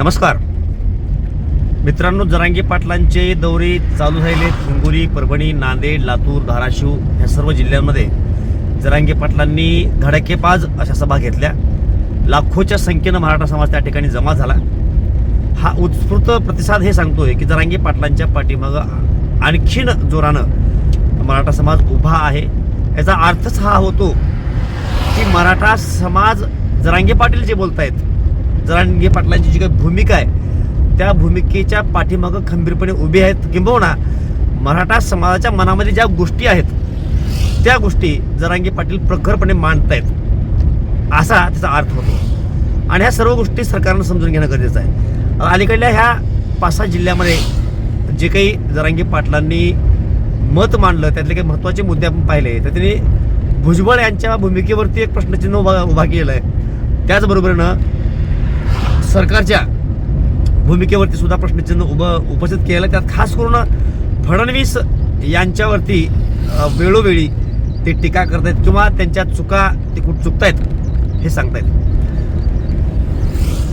नमस्कार. मित्रांनो जरांगे पाटलांचे दौरे चालू झालेले हिंगोली परभणी नांदेड लातूर धाराशिव ह्या सर्व जिल्ह्यांमध्ये जरांगे पाटलांनी धडकेपाज अशा सभा घेतल्या. लाखोच्या संख्येनं मराठा समाज त्या ठिकाणी जमा झाला. हा उत्स्फूर्त प्रतिसाद हे सांगतोय की जरांगे पाटलांच्या पाठीमागं आणखीन जोरानं मराठा समाज उभा आहे. याचा अर्थच हा होतो की मराठा समाज जरांगे पाटील जे बोलतायत जरांगे पाटलांची जी काही भूमिका आहे त्या भूमिकेच्या पाठीमागं खंबीरपणे उभे आहेत किंबहुना मराठा समाजाच्या मनामध्ये ज्या गोष्टी आहेत त्या गोष्टी जरांगे पाटील प्रखरपणे मांडतायत. असा त्याचा अर्थ होतो. आणि ह्या सर्व गोष्टी सरकारनं समजून घेणं गरजेचं आहे. अलीकडल्या ह्या पाच सहा जिल्ह्यामध्ये जे काही जरांगी पाटलांनी मत मांडलं त्यातले काही महत्त्वाचे मुद्दे आपण पाहिले तर त्यांनी भुजबळ यांच्या भूमिकेवरती एक प्रश्नचिन्ह उभा उभा केलं आहे. त्याचबरोबरीनं सरकारच्या भूमिकेवरती सुद्धा प्रश्नचिन्ह उभं उपस्थित केलं त्यात खास करून फडणवीस यांच्यावरती वेळोवेळी ते टीका करतायत किंवा त्यांच्या चुका ते कुठं चुकतायत हे सांगतायत.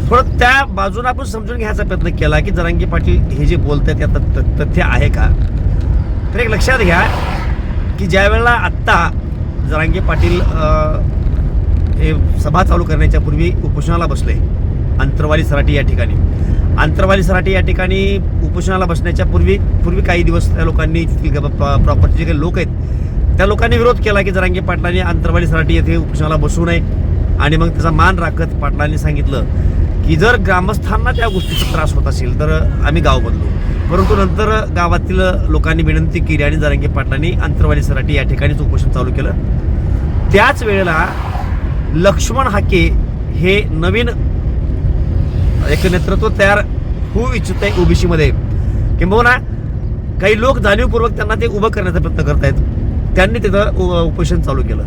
थोडं त्या बाजूने आपण समजून घ्यायचा प्रयत्न केला की जरांगी पाटील हे जे बोलत आहेत त्यात तथ्य आहे का? तर एक लक्षात घ्या की ज्या वेळेला आत्ता जरांगे पाटील हे सभा चालू करण्याच्या पूर्वी उपोषणाला बसले अंतरवाली सराटी या ठिकाणी. अंतरवाली सराटी या ठिकाणी उपोषणाला बसण्याच्या पूर्वी पूर्वी काही दिवस त्या लोकांनी प्रॉपर्टी जे काही लोक आहेत त्या लोकांनी विरोध केला की जरांगे पाटलांनी अंतरवाली सराटी येथे उपोषणाला बसू नये. आणि मग त्याचा मान राखत पाटलांनी सांगितलं की जर ग्रामस्थांना त्या गोष्टीचा त्रास होत असेल तर आम्ही गाव बदलू. परंतु नंतर गावातील लोकांनी विनंती केली आणि जरांगे पाटलांनी अंतरवाली सराटी या ठिकाणीच उपोषण चालू केलं. त्याच वेळेला लक्ष्मण हाके हे नवीन एक नेतृत्व तयार होऊ इच्छित आहे ओबीसीमध्ये. किंबहुना काही लोक जाणीवपूर्वक त्यांना ते उभं करण्याचा प्रयत्न करतायत. त्यांनी तिथं उपोषण चालू केलं.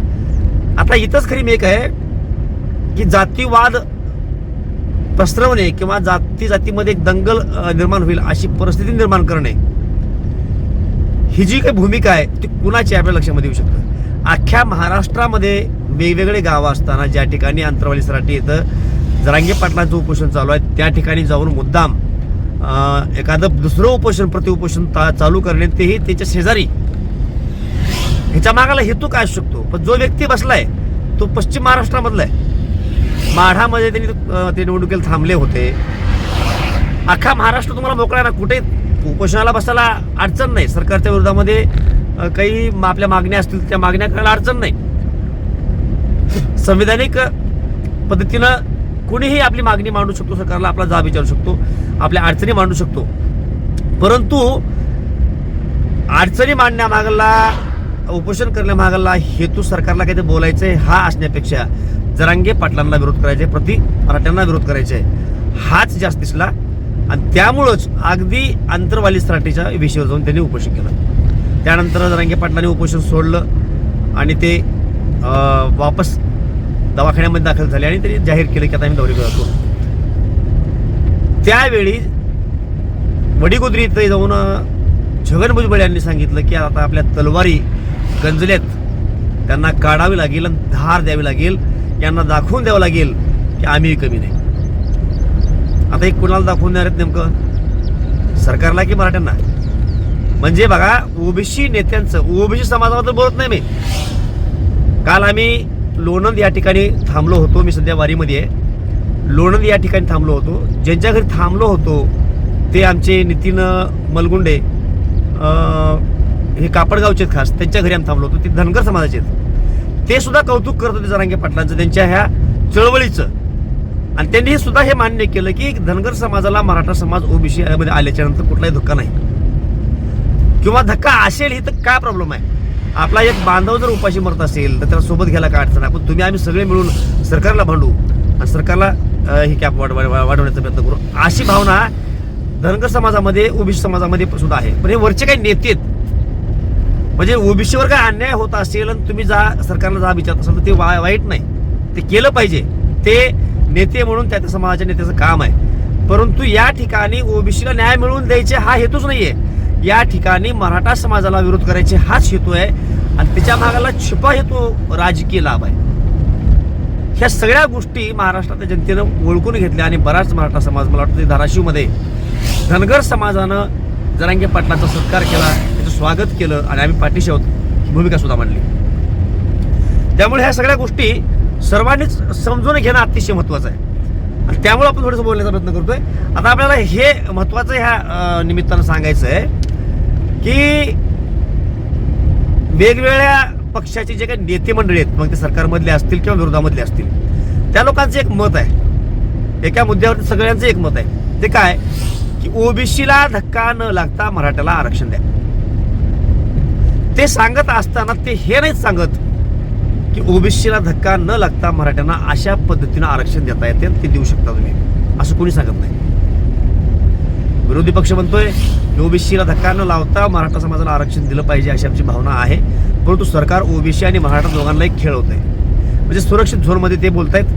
आता इथंच खरी मेक आहे की जातीवाद पसरवणे किंवा जाती जातीमध्ये एक दंगल निर्माण होईल अशी परिस्थिती निर्माण करणे. ही जी काही भूमिका आहे ती कुणाची आपल्या लक्षामध्ये येऊ शकतं. अख्ख्या महाराष्ट्रामध्ये वेगवेगळे गावं असताना ज्या ठिकाणी अंतरवाली सराटी येतं जरांगे पाटलांचं उपोषण चालू आहे. त्या ठिकाणी जाऊन मुद्दाम एखादं दुसरं उपोषण प्रतिउपोषण चालू करणे तेही त्याच्या शेजारी. ह्याच्या मागाला हेतू काय असू शकतो? पण जो व्यक्ती बसलाय तो पश्चिम महाराष्ट्रामधला आहे. माढामध्ये त्यांनी ते निवडणुकीला थांबले होते. अख्खा महाराष्ट्र तुम्हाला मोकळा ना? कुठे उपोषणाला बसायला अडचण नाही. सरकारच्या विरोधामध्ये काही आपल्या मागण्या असतील त्या मागण्या करायला अडचण नाही. संविधानिक पद्धतीनं कुणीही आपली मागणी मांडू शकतो सरकारला आपला जाब विचारू शकतो आपल्या अडचणी मांडू शकतो. परंतु अडचणी मांडण्यामागला उपोषण करण्यामागला हेतू सरकारला काहीतरी बोलायचं आहे हा असण्यापेक्षा जरांगे पाटलांना विरोध करायचे प्रति मराठ्यांना विरोध करायचे हाच जास्त दिसला. आणि त्यामुळंच अगदी अंतरवाली सराठीच्या विषयावर जाऊन त्यांनी उपोषण केलं. त्यानंतर जरांगे पाटलांनी उपोषण सोडलं आणि ते वापस दवाखान्यामध्ये दाखल झाले आणि त्यांनी जाहीर केलं की आता आम्ही दौरे करतो. त्यावेळी वडीगोद्री इथे जाऊन छगन भुजबळ यांनी सांगितलं की आता आपल्या तलवारी गंजल्यात त्यांना काढावी लागेल आणि धार द्यावी लागेल. यांना दाखवून द्यावं लागेल की आम्ही कमी नाही. आता एक कुणाला दाखवून देणार आहेत नेमकं? सरकारला की मराठ्यांना? म्हणजे बघा ओबीसी नेत्यांचं ओबीसी समाजाबद्दल बोलत नाही मी. काल आम्ही लोणंद या ठिकाणी थांबलो होतो. मी सध्या वारीमध्ये आहे. लोणंद या ठिकाणी थांबलो होतो. ज्यांच्या घरी थांबलो होतो ते आमचे नितीन मलगुंडे हे कापडगावचे आहेत खास. त्यांच्या घरी आम्ही थांबलो होतो. ते धनगर समाजाचे आहेत. ते सुद्धा कौतुक करत होते जरांगे पाटलांचं त्यांच्या ह्या चळवळीचं. आणि त्यांनी हे सुद्धा हे मान्य केलं की धनगर समाजाला मराठा समाज ओबीसी मध्ये आल्याच्यानंतर कुठलाही धक्का नाही. किंवा धक्का असेल ही तर काय प्रॉब्लेम आहे? आपला एक बांधव जर उपाशी मरत असेल तर त्याला सोबत घ्यायला काय अडचण आहे? पण तुम्ही आम्ही सगळे मिळून सरकारला भांडू. आणि सरकारला ही कॅप वाढ वाढवण्याचा प्रयत्न करू. अशी भावना धनगर समाजामध्ये ओबीसी समाजामध्ये सुद्धा आहे. पण हे वरचे काही नेते आहेत. म्हणजे ओबीसीवर काय अन्याय होत असेल आणि तुम्ही जा सरकारला जा विचारत असाल तर ते वा- वाईट नाही. ते केलं पाहिजे. ते नेते म्हणून त्या त्या समाजाच्या नेत्याचं काम आहे. परंतु या ठिकाणी ओबीसीला न्याय मिळवून द्यायचे हा हेतूच नाहीये. या ठिकाणी मराठा समाजाला विरोध करायचे हाच हेतू आहे आणि त्याच्या भागाला छुपा हेतू राजकीय लाभ आहे. ह्या सगळ्या गोष्टी महाराष्ट्रातल्या जनतेनं ओळखून घेतल्या आणि बराच मराठा समाज मला वाटतं धाराशिवमध्ये धनगर समाजानं जरांगे पाटलाचा सत्कार केला त्याचं स्वागत केलं आणि आम्ही पाठीशी आहोत ही भूमिका सुद्धा मांडली. त्यामुळे ह्या सगळ्या गोष्टी सर्वांनीच समजून घेणं अतिशय महत्त्वाचं आहे. आणि त्यामुळे आपण थोडंसं बोलण्याचा प्रयत्न करतोय. आता आपल्याला हे महत्त्वाचं ह्या निमित्तानं सांगायचं आहे की वेगवेगळ्या पक्षाचे जे काही नेते मंडळी आहेत मग ते सरकारमधले असतील किंवा विरोधामधले असतील त्या लोकांचं एक मत आहे. एका मुद्द्यावरती सगळ्यांचं एक मत आहे. ते काय? की ओबीसीला धक्का न लागता मराठ्याला आरक्षण द्या. ते सांगत असताना ते हे नाही सांगत की ओबीसीला धक्का न लागता मराठ्यांना अशा पद्धतीनं आरक्षण देता येते आणि ते देऊ शकता तुम्ही. असं कोणी सांगत नाही. विरोधी पक्ष म्हणतोय ओबीसीला धक्का न लावता मराठा समाजाला आरक्षण दिलं पाहिजे अशी आमची भावना आहे. परंतु सरकार ओबीसी आणि मराठा दोघांनाही खेळवत आहे म्हणजे सुरक्षित झोनमध्ये ते बोलतायत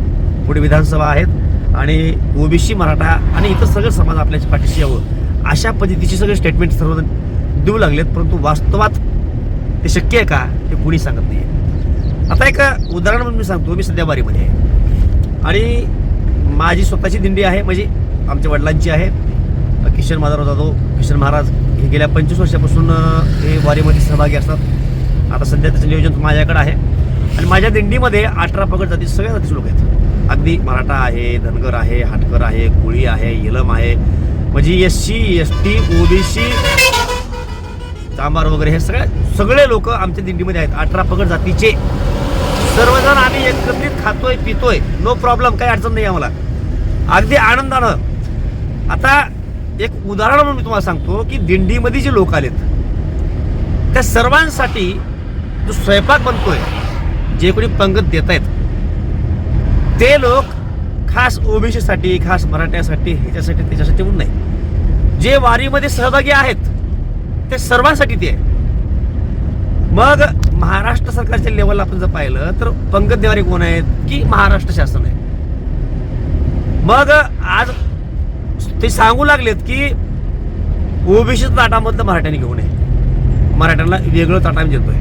पुढे विधानसभा आहेत आणि ओबीसी मराठा आणि इतर सगळं समाज आपल्याच्या पाठीशी यावं अशा पद्धतीची सगळे स्टेटमेंट सर्वजण देऊ लागलेत परंतु वास्तवात ते शक्य आहे का हे कुणी सांगत नाही आता एक उदाहरण म्हणून मी सांगतो मी सध्या बारीमध्ये आहे. आणि माझी स्वतःची दिंडी आहे म्हणजे आमच्या वडिलांची आहे. किशन माधवराव जाधव किशन महाराज हे गेल्या पंचवीस वर्षापासून हे वारीमध्ये सहभागी असतात. आता सध्या त्याचं नियोजन माझ्याकडे आहे. आणि माझ्या दिंडीमध्ये अठरा पगड जाती सगळ्या जातीचे लोक आहेत. अगदी मराठा आहे धनगर आहे हाटकर आहे कोळी आहे येलम आहे. म्हणजे S C S T OBC चांबार वगैरे हे सगळ्या सगळे लोक आमच्या दिंडीमध्ये आहेत. अठरा पगड जातीचे. सर्वजण आम्ही एकत्रित खातोय पितोय. नो प्रॉब्लेम काही अडचण नाही आम्हाला. अगदी आनंदानं. आता एक उदाहरण म्हणून मी तुम्हाला सांगतो की दिंडीमध्ये जे लोक आलेत त्या सर्वांसाठी जो स्वयंपाक बनतोय जे कोणी पंगत देत आहेत ते लोक खास ओबीसीसाठी खास मराठ्यासाठी ह्याच्यासाठी त्याच्यासाठी म्हणून नाही. जे वारीमध्ये सहभागी आहेत ते सर्वांसाठी ते आहे. मग महाराष्ट्र सरकारच्या लेवलला आपण जर पाहिलं तर पंगत देणारे कोण आहेत की महाराष्ट्र शासन आहे? मग आज ते सांगू लागलेत की ओबीसी ताटामधलं मराठ्याने घेऊ नये. मराठ्यांना वेगळं ताट आम्ही देतोय.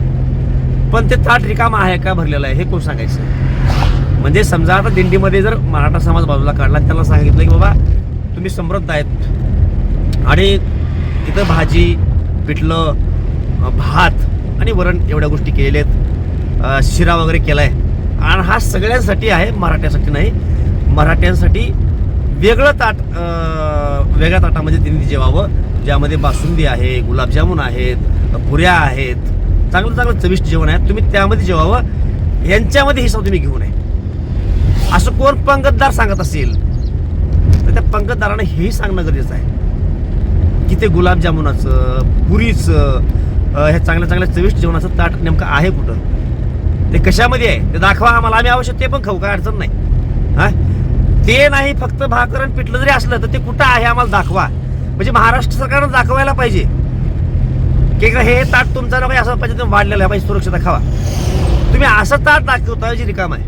पण ते ताट रिकामा आहे का भरलेलं आहे हे कोण सांगायचं? म्हणजे समजा आता दिंडीमध्ये जर मराठा समाज बाजूला काढला त्याला सांगितलं की बाबा तुम्ही समृद्ध आहेत. आणि तिथं भाजी पिठलं भात आणि वरण एवढ्या गोष्टी केलेल्या आहेत. शिरा वगैरे केला आहे आणि हा सगळ्यांसाठी आहे मराठ्यासाठी नाही. मराठ्यांसाठी वेगळं ताट वेगळ्या ताटामध्ये त्यांनी जेवावं ज्यामध्ये बासुंदी आहे गुलाबजामुन आहेत पुऱ्या आहेत चांगलं चांगलं चविष्ट जेवण आहे. तुम्ही त्यामध्ये जेवावं यांच्यामध्ये हिसाब तुम्ही घेऊ नये. असं कोण पंगतदार सांगत असेल तर त्या पंगतदाराने हेही सांगणं गरजेचं आहे. की ते गुलाबजामुनाचं पुरीचं हे ह्या चांगल्या चांगल्या चविष्ट जेवणाचं ताट नेमकं आहे कुठं? ते कशामध्ये आहे? ते दाखवा आम्हाला. आम्ही आवश्यक ते पण खाऊ काय अडचण नाही. हा? ते नाही फक्त भाकरण पिटलं पिठलं जरी असलं तर ते कुठं आहे आम्हाला दाखवा. म्हणजे महाराष्ट्र सरकारनं दाखवायला पाहिजे. की हे ताट तुमचा ना असं पाहिजे तुम्ही वाढलेलं आहे पाहिजे सुरक्षित खावा. तुम्ही असं ताट दाखवता जे रिकाम आहे.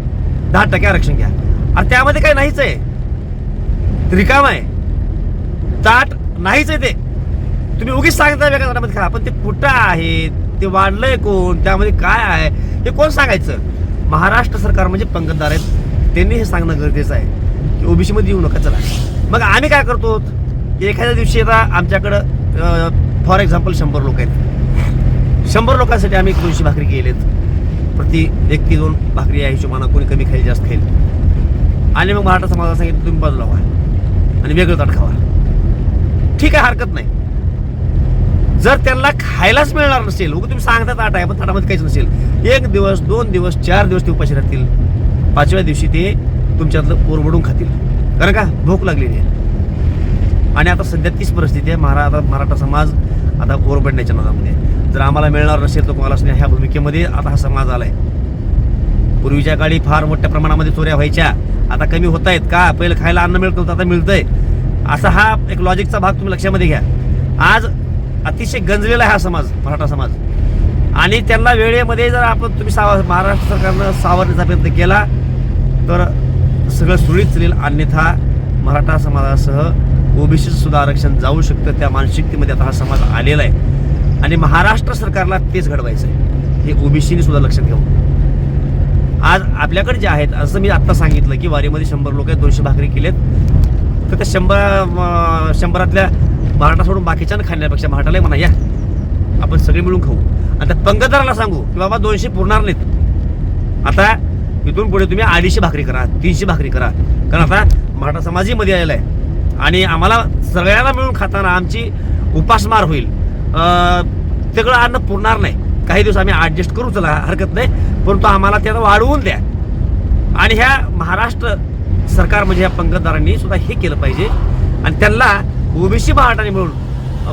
दहा टक्के आरक्षण घ्या. आणि त्यामध्ये काही नाहीच आहे. रिकाम आहे. ताट नाहीच आहे ते. तुम्ही उगीच सांगता वेगळ्या ताटामध्ये खा पण ते कुठं आहे? ते वाढलंय कोण? त्यामध्ये काय आहे? हे कोण सांगायचं? महाराष्ट्र सरकार म्हणजे पंगतदार आहेत. त्यांनी हे सांगणं गरजेचं आहे. की ओबीसी येऊ नका चला. मग आम्ही काय करतो? एखाद्या दिवशी आता आमच्याकडं फॉर एक्झाम्पल शंभर लोक आहेत. शंभर लोकांसाठी आम्ही दोनशे भाकरी केलेत. प्रति व्यक्ती दोन भाकरी या हिशोबानं कोणी कमी खाईल जास्त खाईल. आणि मग मराठा समाजाला सांगितलं तुम्ही बाजूला व्हा आणि वेगळं ताट खावा ठीक आहे हरकत नाही. जर त्यांना खायलाच मिळणार नसेल उग तुम्ही सांगता ताट आहे पण ताटामध्ये काहीच नसेल. एक दिवस दोन दिवस चार दिवस ते उपाशी राहतील. पाचव्या दिवशी ते तुमच्यातलं ओरबडून खातील. कारण का? भूक लागलेली आहे. आणि आता सध्या तीच परिस्थिती आहे. महारा आता मराठा समाज आता ओरबडण्याच्या नादामध्ये जर आम्हाला मिळणार नसेल तर कोणालाच नाही. ह्या भूमिकेमध्ये आता हा समाज आला आहे पूर्वीच्या काळी फार मोठ्या प्रमाणामध्ये चोऱ्या व्हायच्या. आता कमी होत आहेत का? पहिलं खायला अन्न मिळत नव्हतं आता मिळतंय. असा हा एक लॉजिकचा भाग तुम्ही लक्षामध्ये घ्या. आज अतिशय गंजलेला आहे हा समाज मराठा समाज. आणि त्यांना वेळेमध्ये जर आपण तुम्ही साव महाराष्ट्र सरकारनं सावरण्याचा प्रयत्न केला तर सगळं सुरळीत चालेल. अन्यथा मराठा समाजासह ओबीसीचं सुद्धा आरक्षण जाऊ शकतं. त्या मानसिकतेमध्ये आता हा समाज आलेला आहे. आणि महाराष्ट्र सरकारला तेच घडवायचं आहे हे ओबीसीने सुद्धा लक्षात घ्यावं आज आपल्याकडे जे आहेत असं मी आत्ता सांगितलं की वारीमध्ये शंभर लोक आहेत दोनशे भाकरी केलेत. तर त्या शंभर शंभरातल्या मराठा सोडून बाकीच्या खाण्यापेक्षा मराठाला म्हणा या. आपण सगळे मिळून खाऊ. आणि त्या पंगतदाराला सांगू की बाबा दोनशे पुरणार नाहीत. आता इथून पुढे तुम्ही अडीचशे भाकरी करा तीनशे भाकरी करा. कारण आता मराठा समाजही मध्ये आलेला आहे. आणि आम्हाला सगळ्यांना मिळून खाताना आमची उपासमार होईल. अं, सगळं अन्न पुरणार नाही. काही दिवस आम्ही ॲडजस्ट करू चला हरकत नाही. परंतु आम्हाला त्याला वाढवून द्या. आणि ह्या महाराष्ट्र सरकार म्हणजे ह्या पंगतदारांनी सुद्धा हे केलं पाहिजे. आणि त्यांना ओबीसी महाटाने मिळून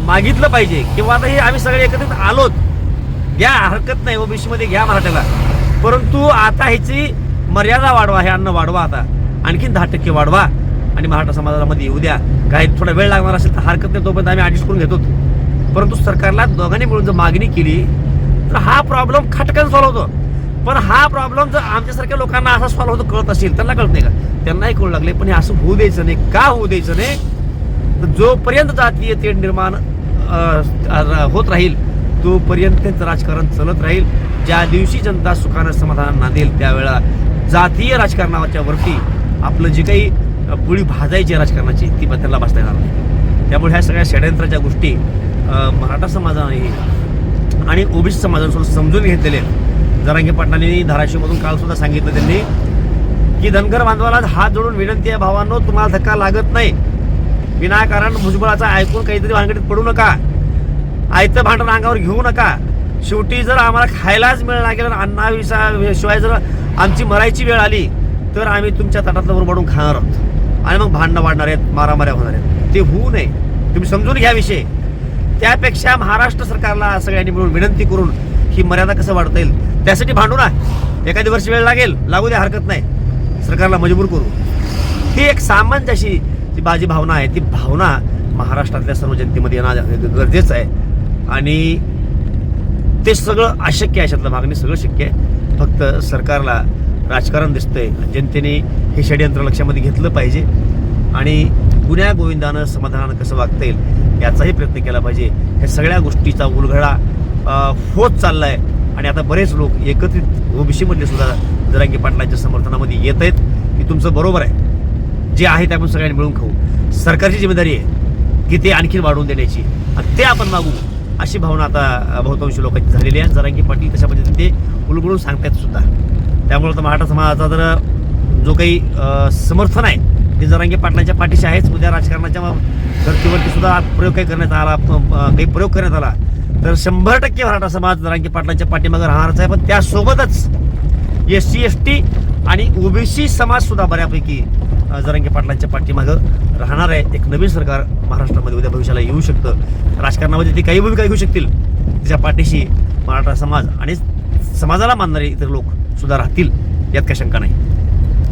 मागितलं पाहिजे. किंवा आता हे आम्ही सगळे एकत्रित आलोत. घ्या हरकत नाही. ओबीसीमध्ये घ्या मराठ्याला. परंतु आता ह्याची मर्यादा वाढवा हे अन्न वाढवा आता. आणखीन दहा टक्के वाढवा. आणि मराठा समाजामध्ये येऊ द्या. काही थोडा वेळ लागणार असेल तर हरकत नाही तोपर्यंत आम्ही ऍडजस्ट करून घेतो. परंतु सरकारला दोघांनी मिळून जर मागणी केली तर हा प्रॉब्लेम खटकन सॉल्व्ह होतो. पण हा प्रॉब्लेम जर आमच्यासारख्या लोकांना असा सॉल्व्ह होतो कळत असेल त्यांना कळत नाही का? त्यांनाही कळू लागले पण हे असं होऊ द्यायचं नाही. का होऊ द्यायचं नाही? तर जोपर्यंत जातीय तेढ निर्माण होत राहील तोपर्यंत त्यांचं राजकारण चालत राहील. ज्या दिवशी जनता सुखानं समाधान नांदेल त्यावेळा जातीय राजकारणाच्या वरती आपलं जे काही पोळी भाजायची आहे राजकारणाची ती पण त्यांना बसता येणार नाही. त्यामुळे ह्या सगळ्या षडयंत्राच्या गोष्टी मराठा समाजाने आणि ओबीसी समाजाने समजून घेतलेले जरांगे पाटलांनी धाराशिवमधून कालसुद्धा सांगितलं त्यांनी की धनगर बांधवाला हात जोडून विनंती आहे भावांनो तुम्हाला धक्का लागत नाही. विनाकारण भुजबळाचा ऐकून काहीतरी भानगडीत पडू नका. आयतं भांडण अंगावर घेऊ नका. शेवटी जर आम्हाला खायलाच मिळणार लागेल आणि अन्नाविषा शिवाय जर आमची मरायची वेळ आली तर आम्ही तुमच्या तटातलं वर पडून खाणार आहोत. आणि मग भांडणं वाढणार आहेत मारामाऱ्या होणार आहेत. ते होऊ नये. तुम्ही समजून घ्या विषय. त्यापेक्षा महाराष्ट्र सरकारला सगळ्यांनी मिळून विनंती करून ही मर्यादा कसं वाढता येईल त्यासाठी भांडू ना एखादी वर्ष वेळ लागेल लागू द्या हरकत नाही. सरकारला मजबूर करू. ही एक सामान्य अशी जी माझी भावना आहे ती भावना महाराष्ट्रातल्या सर्व जनतेमध्ये येणं गरजेचं आहे. आणि ते सगळं अशक्य आहे याच्यातलं मागणी सगळं शक्य आहे. फक्त सरकारला राजकारण दिसतंय. जनतेने हे षडयंत्र लक्षामध्ये घेतलं पाहिजे. आणि गुन्ह्या गोविंदानं समाधानानं कसं वागता येईल याचाही प्रयत्न केला पाहिजे. ह्या सगळ्या गोष्टीचा उलघडा होत चालला आहे आणि आता बरेच लोक एकत्रित ओबीसी सुद्धा जरांगी पाटलांच्या समर्थनामध्ये येत आहेत. की तुमचं बरोबर आहे. जे आहे ते आपण सगळ्यांनी मिळून खाऊ. सरकारची जिम्मेदारी आहे की ते आणखी वाढवून देण्याची. आणि ते आपण मागू. अशी भावना आता बहुतांश लोकांची झालेली आहे. जरांगी पाटील तशा पद्धतीने ते उलगडून सांगतात सुद्धा. त्यामुळे तर मराठा समाजाचा जर जो काही समर्थन आहे ते जरांगे पाटलांच्या पाठीशी आहेच. उद्या राजकारणाच्या धर्तीवरती सुद्धा प्रयोग काही करण्यात आला काही प्रयोग करण्यात आला. तर शंभर टक्के मराठा समाज जरांगे पाटलांच्या पाठीमागे राहणारच आहे. पण त्यासोबतच एस सी एस टी आणि ओबीसी समाज सुद्धा बऱ्यापैकी जरांगे पाटलांच्या पाठीमागं राहणार आहे एक नवीन सरकार महाराष्ट्रामध्ये उद्या भविष्याला येऊ शकतं. राजकारणामध्ये ते काही भूमिका घेऊ शकतील. तिच्या पाठीशी मराठा समाज आणि समाजाला मानणारे इतर लोक सुद्धा राहतील यात काही शंका नाही.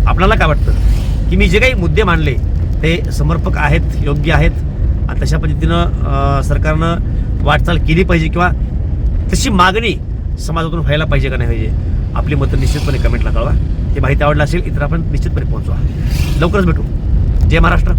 आपल्याला काय वाटतं? की मी जे काही मुद्दे मांडले ते समर्पक आहेत योग्य आहेत आणि तशा पद्धतीनं सरकारनं वाटचाल केली पाहिजे किंवा तशी मागणी समाजातून व्हायला पाहिजे का नाही पाहिजे? आपली मतं निश्चितपणे कमेंटला कळवा. ही माहिती आवडला असेल इतर आपण निश्चितपणे पोहोचवा. लवकरच भेटू. जय महाराष्ट्र.